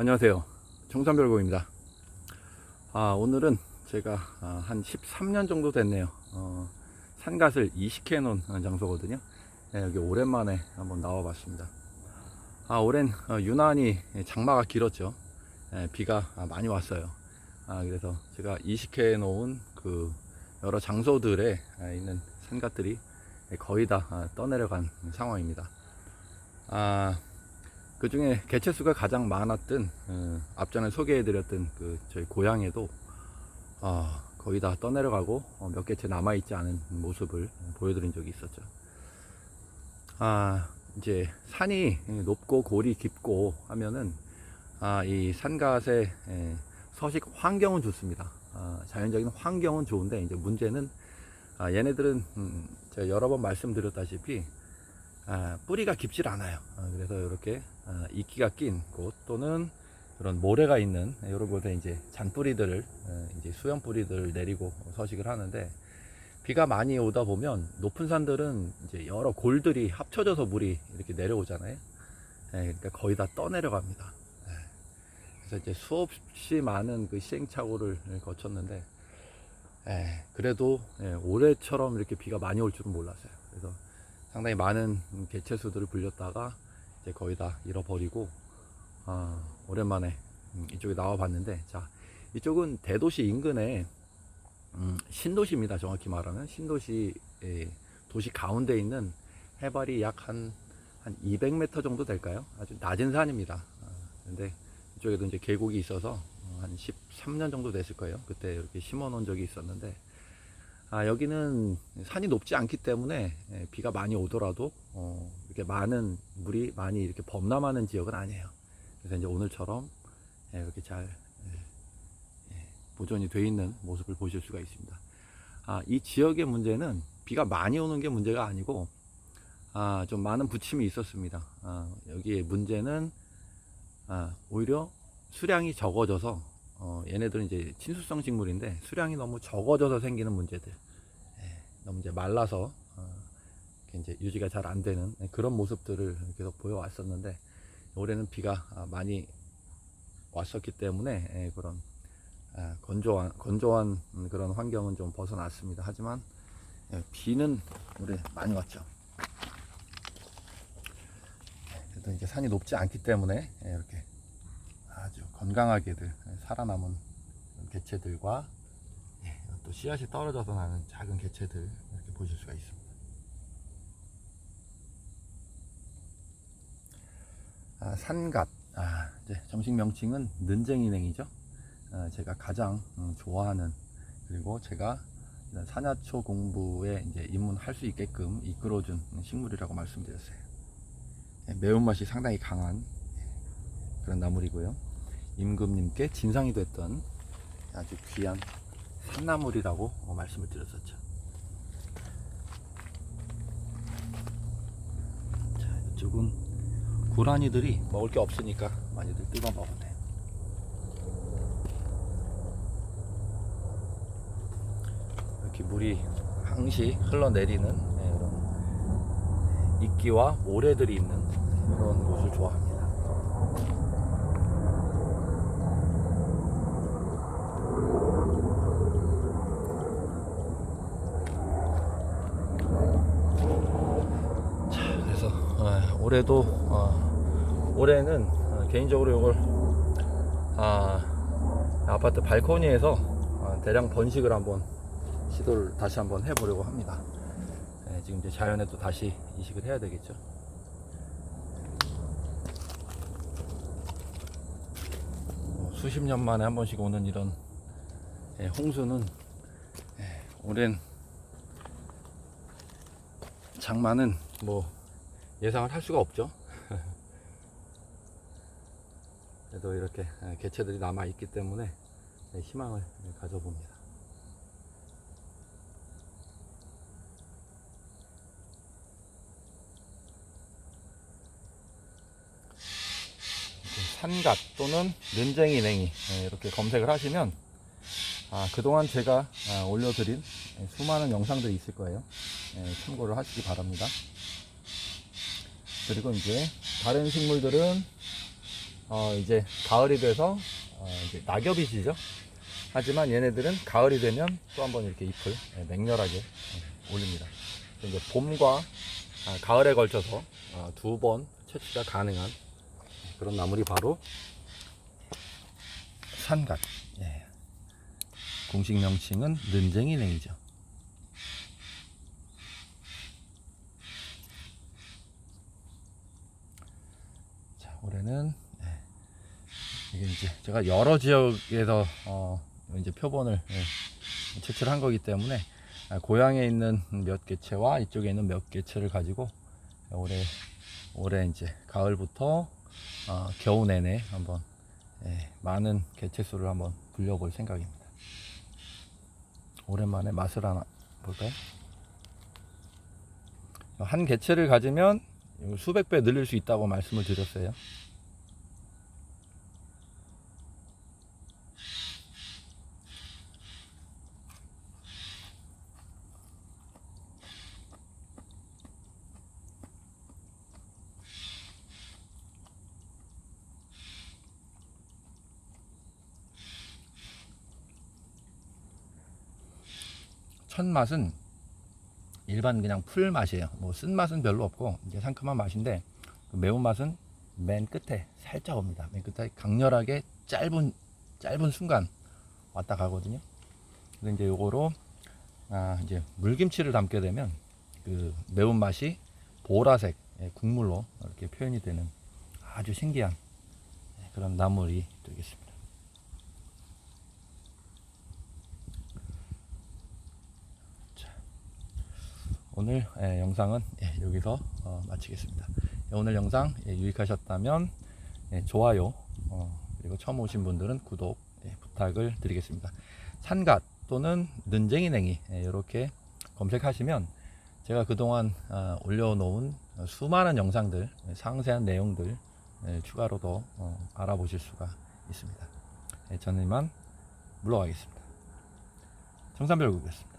안녕하세요. 청산별고입니다. 아, 오늘은 제가 아, 한 13년 정도 됐네요. 어, 산갓을 이식해 놓은 장소거든요. 네, 여기 오랜만에 한번 나와 봤습니다. 아, 올해는 어, 유난히 장마가 길었죠. 네, 비가 아, 많이 왔어요. 아, 그래서 제가 이식해 놓은 그 여러 장소들에 아, 있는 산갓들이 거의 다 아, 떠내려간 상황입니다. 아, 그 중에 개체 수가 가장 많았던 어, 앞전에 소개해드렸던 그 저희 고향에도 어, 거의 다 떠내려가고 어, 몇 개체 남아 있지 않은 모습을 보여드린 적이 있었죠. 아 이제 산이 높고 골이 깊고 하면은 아, 이 산갓의 에, 서식 환경은 좋습니다. 아, 자연적인 환경은 좋은데 이제 문제는 아, 얘네들은 음, 제가 여러 번 말씀드렸다시피 아, 뿌리가 깊질 않아요. 아, 그래서 이렇게 아, 이끼가 낀 곳 또는 그런 모래가 있는 이런 곳에 이제 잔뿌리들을 에, 이제 수염 뿌리들을 내리고 서식을 하는데 비가 많이 오다 보면 높은 산들은 이제 여러 골들이 합쳐져서 물이 이렇게 내려오잖아요. 예, 그러니까 거의 다 떠내려갑니다. 예. 그래서 이제 수없이 많은 그 시행착오를 거쳤는데 예, 그래도 예, 올해처럼 이렇게 비가 많이 올 줄은 몰랐어요. 그래서 상당히 많은 개체수들을 불렸다가 이제 거의 다 잃어버리고 아, 오랜만에 음, 이쪽에 나와 봤는데 자 이쪽은 대도시 인근에 음, 신도시입니다 정확히 말하면 신도시 의 도시 가운데 있는 해발이 약 한 한 200m 정도 될까요? 아주 낮은 산입니다. 아, 근데 이쪽에도 이제 계곡이 있어서 어, 한 13년 정도 됐을 거예요. 그때 이렇게 심어 놓은 적이 있었는데 아, 여기는 산이 높지 않기 때문에 예, 비가 많이 오더라도 어, 이렇게 많은 물이 많이 이렇게 범람하는 지역은 아니에요. 그래서 이제 오늘처럼 예, 이렇게 잘 예, 예, 보존이 돼 있는 모습을 보실 수가 있습니다. 아, 이 지역의 문제는 비가 많이 오는 게 문제가 아니고 아, 좀 많은 부침이 있었습니다. 아, 여기에 문제는 아, 오히려 수량이 적어져서 어, 얘네들은 이제 친수성 식물인데 수량이 너무 적어져서 생기는 문제들. 예, 너무 이제 말라서 어, 이제 유지가 잘 안 되는 예, 그런 모습들을 계속 보여왔었는데 올해는 비가 아, 많이 왔었기 때문에 예, 그런 아, 건조한 건조한 음, 그런 환경은 좀 벗어났습니다. 하지만 예, 비는 올해 많이 왔죠. 예, 그래도 이제 산이 높지 않기 때문에 예, 이렇게 건강하게들 살아남은 개체들과 예, 또 씨앗이 떨어져서 나는 작은 개체들 이렇게 보실 수가 있습니다. 아, 산갓. 아, 이제 정식 명칭은 는쟁이냉이죠. 아, 제가 가장 음, 좋아하는 그리고 제가 산야초 공부에 이제 입문할 수 있게끔 이끌어준 식물이라고 말씀드렸어요. 예, 매운맛이 상당히 강한 예, 그런 나물이고요. 임금님께 진상이 됐던 아주 귀한 산나물이라고 어, 말씀을 드렸었죠. 자, 이쪽은 고라니들이 먹을 게 없으니까 많이들 뜯어 먹었네요. 이렇게 물이 항시 흘러내리는 네, 이런 이끼와 모래들이 있는 그런 곳을 좋아합니다. 자, 그래서 어, 올해도 어, 올해는 어, 개인적으로 이걸 아, 아파트 발코니에서 어, 대량 번식을 한번 시도를 다시 한번 해보려고 합니다. 예, 지금 이제 자연에 또 다시 이식을 해야 되겠죠. 뭐 수십 년 만에 한 번씩 오는 이런 예, 홍수는 예, 오랜 장마는 뭐 예상을 할 수가 없죠. 그래도 이렇게 예, 개체들이 남아 있기 때문에 예, 희망을 예, 가져봅니다. 산갓 또는 는쟁이 냉이 예, 이렇게 검색을 하시면 아, 그동안 제가 아, 올려드린 예, 수많은 영상들이 있을 거예요. 예, 참고를 하시기 바랍니다. 그리고 이제 다른 식물들은 어, 이제 가을이 돼서 어, 이제 낙엽이 지죠. 하지만 얘네들은 가을이 되면 또 한번 이렇게 잎을 예, 맹렬하게 예, 올립니다. 이제 봄과 아, 가을에 걸쳐서 아, 두번 채취가 가능한 그런 나물이 바로 산갓. 예. 공식 명칭은 는쟁이 냉이죠. 자, 올해는 예, 이게 이제 제가 여러 지역에서 어, 이제 표본을 예, 채취를 한 거기 때문에 아, 고향에 있는 몇 개체와 이쪽에 있는 몇 개체를 가지고 올해 올해 이제 가을부터 어, 겨우 내내 한번 예, 많은 개체 수를 한번 불려볼 생각입니다. 오랜만에 맛을 하나 볼까요? 한 개체를 가지면 수백 배 늘릴 수 있다고 말씀을 드렸어요. 첫 맛은 일반 그냥 풀 맛이에요. 뭐 쓴 맛은 별로 없고 이제 상큼한 맛인데 그 매운 맛은 맨 끝에 살짝 옵니다. 맨 끝에 강렬하게 짧은 짧은 순간 왔다 가거든요. 근데 이제 요거로 아 이제 물김치를 담게 되면 그 매운 맛이 보라색 예, 국물로 이렇게 표현이 되는 아주 신기한 예, 그런 나물이 되겠습니다. 오늘 예, 영상은 예, 여기서 어, 마치겠습니다. 예, 오늘 영상 예, 유익하셨다면 예, 좋아요 어, 그리고 처음 오신 분들은 구독 예, 부탁을 드리겠습니다. 산갓 또는 는쟁이 냉이 예, 이렇게 검색하시면 제가 그동안 아, 올려놓은 수많은 영상들 예, 상세한 내용들 예, 추가로도 어, 알아보실 수가 있습니다. 예, 저는 이만 물러가겠습니다. 정산별국이었습니다.